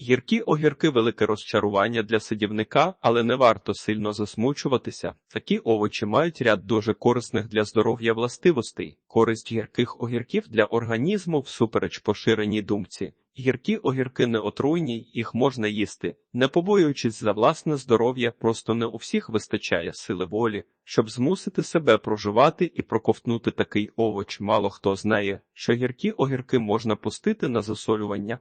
Гіркі огірки велике розчарування для сидівника, але не варто сильно засмучуватися. Такі овочі мають ряд дуже корисних для здоров'я властивостей. Користь гірких огірків для організму всупереч поширеній думці. Гіркі огірки не отруйні, їх можна їсти, не побоюючись за власне здоров'я, просто не у всіх вистачає сили волі, щоб змусити себе проживати і проковтнути такий овоч. Мало хто знає, що гіркі огірки можна пустити на засолювання.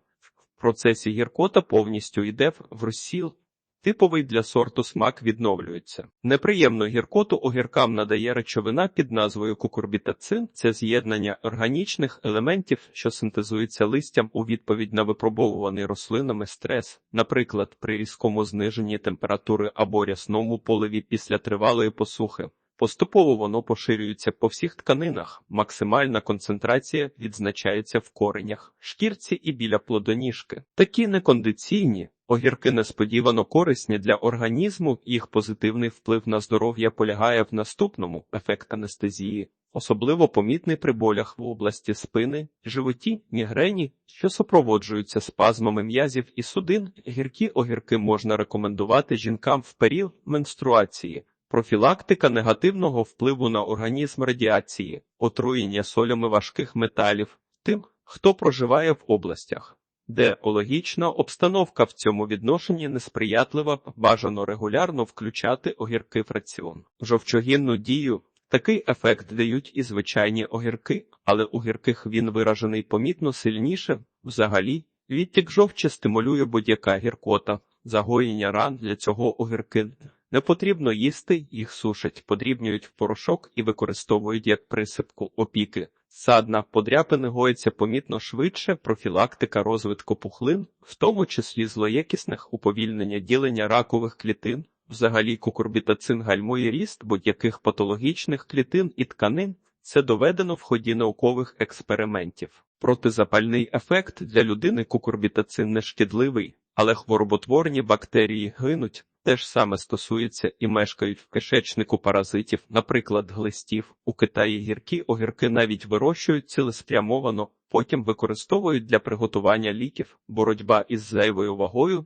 Процесі гіркота повністю йде в- розсіл. Типовий для сорту смак відновлюється. Неприємну гіркоту огіркам надає речовина під назвою кукурбітацин. Це з'єднання органічних елементів, що синтезуються листям у відповідь на випробовуваний рослинами стрес, наприклад, при різкому зниженні температури або рясному поливі після тривалої посухи. Поступово воно поширюється по всіх тканинах. Максимальна концентрація відзначається в коренях, шкірці і біля плодоніжки. Такі некондиційні огірки несподівано корисні для організму. Їх позитивний вплив на здоров'я полягає в наступному ефект анестезії. Особливо помітний при болях в області спини, животі, мігрені, що супроводжуються спазмами м'язів і судин. Гіркі огірки можна рекомендувати жінкам в період менструації. Профілактика негативного впливу на організм радіації, отруєння солями важких металів тим, хто проживає в областях, де екологічна обстановка в цьому відношенні несприятлива, бажано регулярно включати огірки в раціон. Жовчогінну дію такий ефект дають і звичайні огірки, але у гірких він виражений помітно сильніше. Взагалі, відтік жовчі стимулює будь-яка гіркота, загоєння ран для цього огірки не потрібно їсти, їх сушать, подрібнюють в порошок і використовують як присипку опіки. Садна подряпини гоїться помітно швидше, профілактика розвитку пухлин, в тому числі злоякісних уповільнення ділення ракових клітин. Взагалі кукурбітацин гальмує ріст будь-яких патологічних клітин і тканин. Це доведено в ході наукових експериментів. Протизапальний ефект для людини кукурбітацин не шкідливий, але хвороботворні бактерії гинуть. Те ж саме стосується і мешкають в кишечнику паразитів, наприклад, глистів. У Китаї гіркі огірки навіть вирощують цілеспрямовано, потім використовують для приготування ліків. Боротьба із зайвою вагою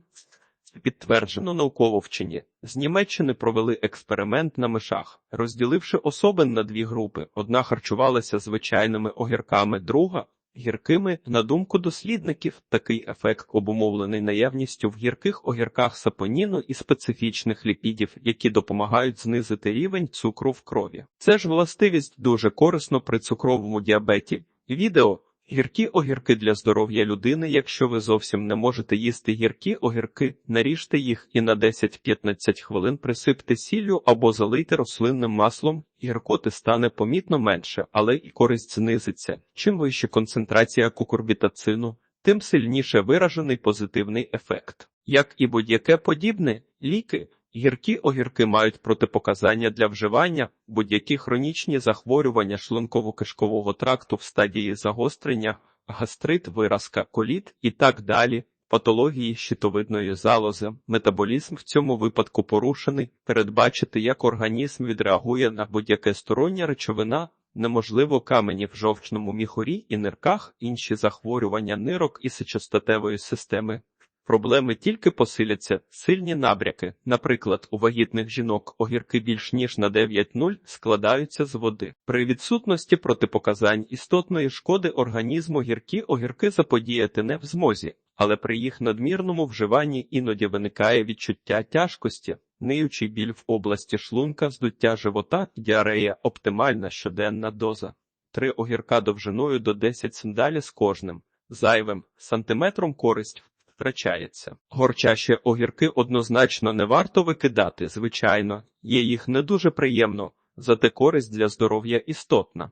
підтверджено науково вчені. З Німеччини провели експеримент на мишах, розділивши особин на дві групи. Одна харчувалася звичайними огірками, друга Гіркими, на думку дослідників, такий ефект обумовлений наявністю в гірких огірках сапоніну і специфічних ліпідів, які допомагають знизити рівень цукру в крові. Це ж властивість дуже корисно при цукровому діабеті. Відео Гіркі огірки для здоров'я людини. Якщо ви зовсім не можете їсти гіркі огірки, наріжте їх і на 10-15 хвилин присипте сіллю або залийте рослинним маслом. Гіркоти стане помітно менше, але і користь знизиться. Чим вища концентрація кукурбітацину, тим сильніше виражений позитивний ефект. Як і будь-яке подібне, ліки. Гіркі огірки мають протипоказання для вживання, будь-які хронічні захворювання шлунково-кишкового тракту в стадії загострення, гастрит, виразка, коліт і так далі, патології щитовидної залози. Метаболізм в цьому випадку порушений. Передбачити, як організм відреагує на будь-яке стороння речовина, неможливо камені в жовчному міхурі і нирках, інші захворювання нирок і сечостатевої системи. Проблеми тільки посиляться, сильні набряки, наприклад, у вагітних жінок огірки більш ніж на 9,0 складаються з води. При відсутності протипоказань істотної шкоди організму гіркі огірки заподіяти не в змозі, але при їх надмірному вживанні іноді виникає відчуття тяжкості, ниючий біль в області шлунка, здуття живота, діарея, оптимальна щоденна доза. Три огірка довжиною до 10 сандалі з кожним, зайвим сантиметром користь втрачається. Горчащі огірки однозначно не варто викидати, звичайно, є їх не дуже приємно, зате користь для здоров'я істотна.